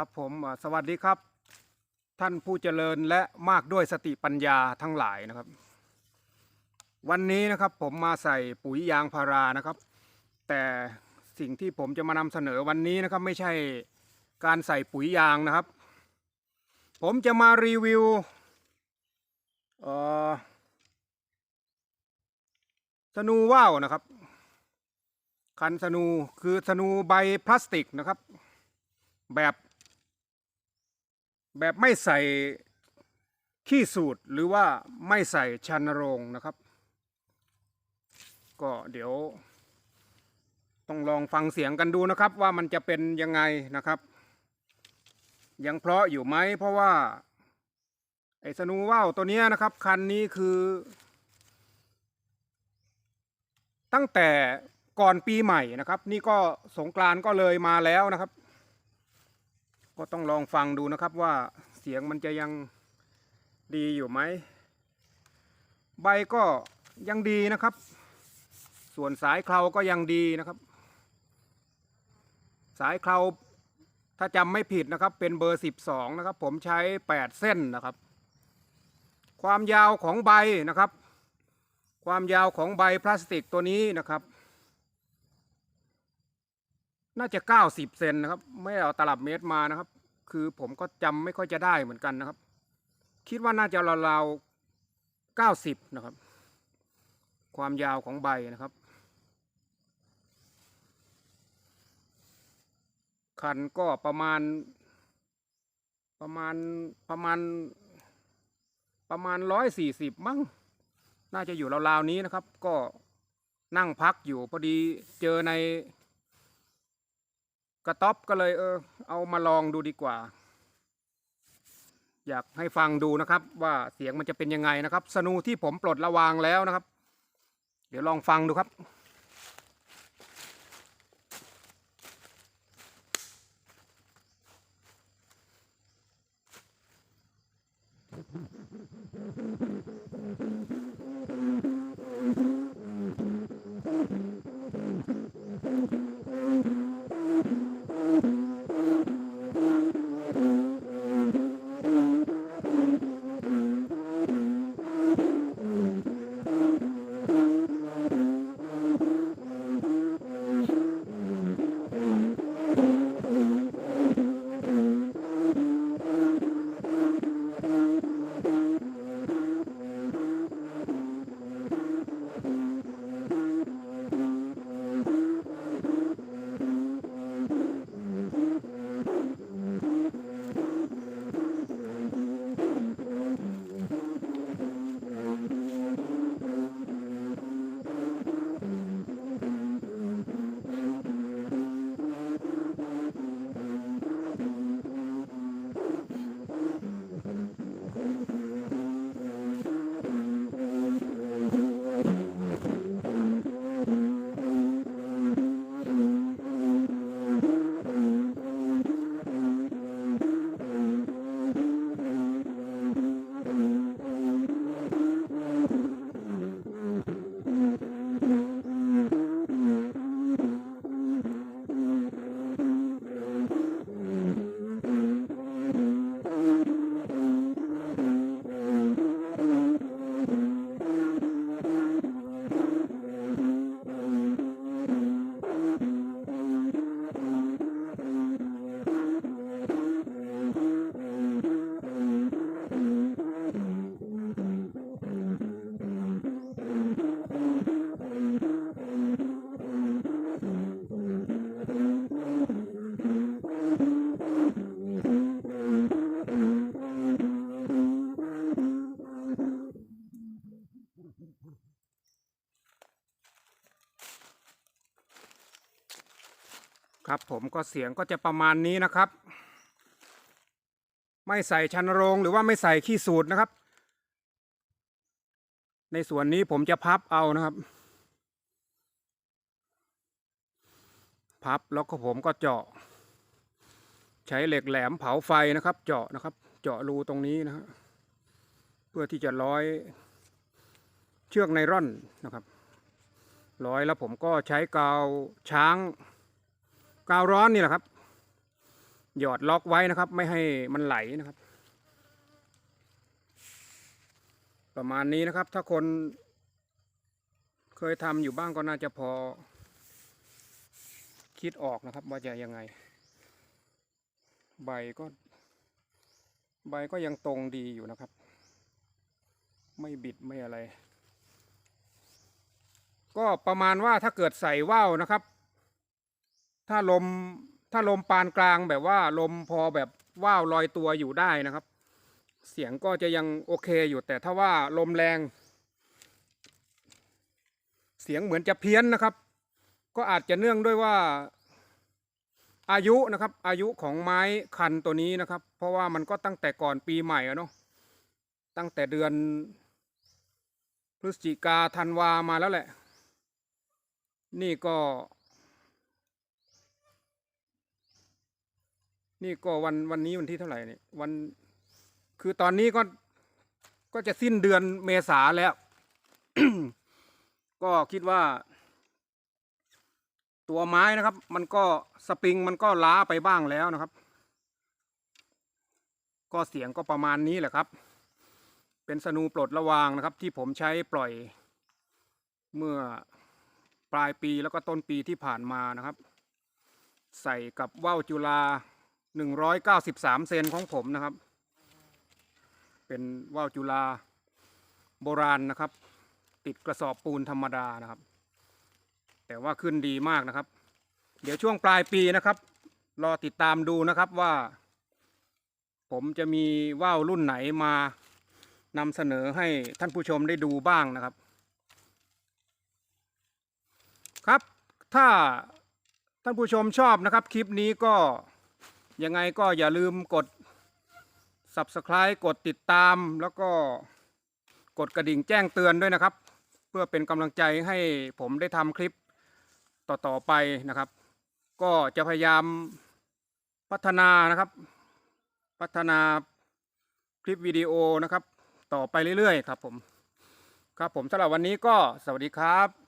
ครับผมสวัสดีครับ ท่านผู้เจริญและมากด้วยสติปัญญาทั้งหลายนะครับ วันนี้นะครับผมมาใส่ปุ๋ยยางพารานะครับ แต่สิ่งที่ผมจะมานำเสนอวันนี้นะครับ ไม่ใช่การใส่ปุ๋ยยางนะครับ ผมจะมารีวิวสนูว่าวนะครับ คันสนูคือสนูใบพลาสติกนะครับ แบบ แบบไม่ใส่ขี้สูตรหรือว่าไม่ใส่ชันโรงนะครับ ก็เดี๋ยว ต้องลองฟังเสียงกันดูนะครับ ว่ามันจะเป็นยังไงนะครับ ยังเพราะอยู่ไหมเพราะว่า ไอ้สนูว่าวตัวนี้นะครับ คันนี้คือ ตั้งแต่ก่อนปีใหม่นะครับ นี่ก็สงกรานก็เลยมาแล้วนะครับ ก็ต้องลองฟังดูนะครับว่าเสียงมันจะยังดีอยู่ไหม ใบก็ยังดีนะครับ ส่วนสายเคราก็ยังดีนะครับ สายเคราถ้าจำไม่ผิดนะครับ เป็นเบอร์ 12 นะครับ ผมใช้ 8 เส้นนะครับ ความยาวของใบนะครับ ความยาวของใบพลาสติกตัวนี้นะครับ น่าจะ 90 เซนนะครับ ไม่เอาตลับเมตรมานะครับ คือผมก็จำไม่ค่อยจะได้เหมือนกันนะครับ คิดว่าน่าจะราวๆ90นะครับ ความยาวของใบนะครับ คันก็ประมาณ ประมาณประมาณ ประมาณร้อยสี่สิบมั้งน่าจะอยู่ราวๆนี้นะครับ ก็นั่งพักอยู่พอดีเจอใน กระต๊อบก็เลยเออเอามาลองดูดีกว่า อยากให้ฟังดูนะครับ ว่าเสียงมันจะเป็นยังไงนะครับ สนูที่ผมปลดระวางแล้วนะครับ เดี๋ยวลองฟังดูครับ ครับผมก็เสียงก็จะประมาณนี้นะครับ ไม่ใส่ชันโรงหรือว่าไม่ใส่ขี้สูตรนะครับ ในส่วนนี้ผมจะพับเอานะครับ พับแล้วก็ผมก็เจาะ ใช้เหล็กแหลมเผาไฟนะครับ เจาะนะครับ เจาะรูตรงนี้นะฮะเพื่อที่จะร้อยเชือกไนร่อนนะครับ ร้อยแล้วผมก็ใช้กาวช้าง กาวร้อนนี่แหละครับ หยอดล็อกไว้นะครับ ไม่ให้มันไหลนะครับ ประมาณนี้นะครับ ถ้าคนเคยทำอยู่บ้างก็น่าจะพอ คิดออกนะครับ ว่าจะยังไง ใบก็ ใบก็ยังตรงดีอยู่นะครับ ไม่บิดไม่อะไร ก็ประมาณว่าถ้าเกิดใส่ว่าวนะครับ ถ้าลมถ้าลมปานกลางแบบว่าลมพอแบบว่าวลอยตัวอยู่ได้นะครับ เสียงก็จะยังโอเคอยู่แต่ถ้าว่าลมแรง เสียงเหมือนจะเพี้ยนนะครับ ก็อาจจะเนื่องด้วยว่าอายุนะครับ อายุของไม้คันตัวนี้นะครับ เพราะว่ามันก็ตั้งแต่ก่อนปีใหม่อะเนาะตั้งแต่เดือนพฤศจิกาธันวามาแล้วแหละ นี่ก็ นี่ก็วันวันนี้วันที่เท่าไหร่นี่วันคือตอนนี้ก็ก็จะสิ้นเดือนเมษาแล้ว ก็คิดว่า ตัวไม้นะครับ มันก็สปริงมันก็ล้าไปบ้างแล้วนะครับ ก็เสียงก็ประมาณนี้แหละครับ เป็นสนูปลดระวางนะครับ ที่ผมใช้ปล่อยเมื่อปลายปีแล้วก็ต้นปีที่ผ่านมานะครับ ใส่กับว่าวจุฬา 193เซนของผมนะครับ เป็นว่าวจุฬาโบราณนะครับ ติดกระสอบปูนธรรมดานะครับ แต่ว่าขึ้นดีมากนะครับ เดี๋ยวช่วงปลายปีนะครับ รอติดตามดูนะครับว่า ผมจะมีว่าวรุ่นไหนมานำเสนอให้ท่านผู้ชมได้ดูบ้างนะครับ ครับถ้าท่านผู้ชมชอบนะครับ คลิปนี้ก็ ยังไงก็อย่าลืมกด subscribe กดติดตามแล้วก็กดกระดิ่งแจ้งเตือนด้วยนะครับ เพื่อเป็นกำลังใจให้ผมได้ทำคลิปต่อๆไปนะครับ ก็จะพยายามพัฒนานะครับ พัฒนาคลิปวิดีโอนะครับ ต่อไปเรื่อยๆ ครับผม ครับผมสำหรับวันนี้ก็สวัสดีครับ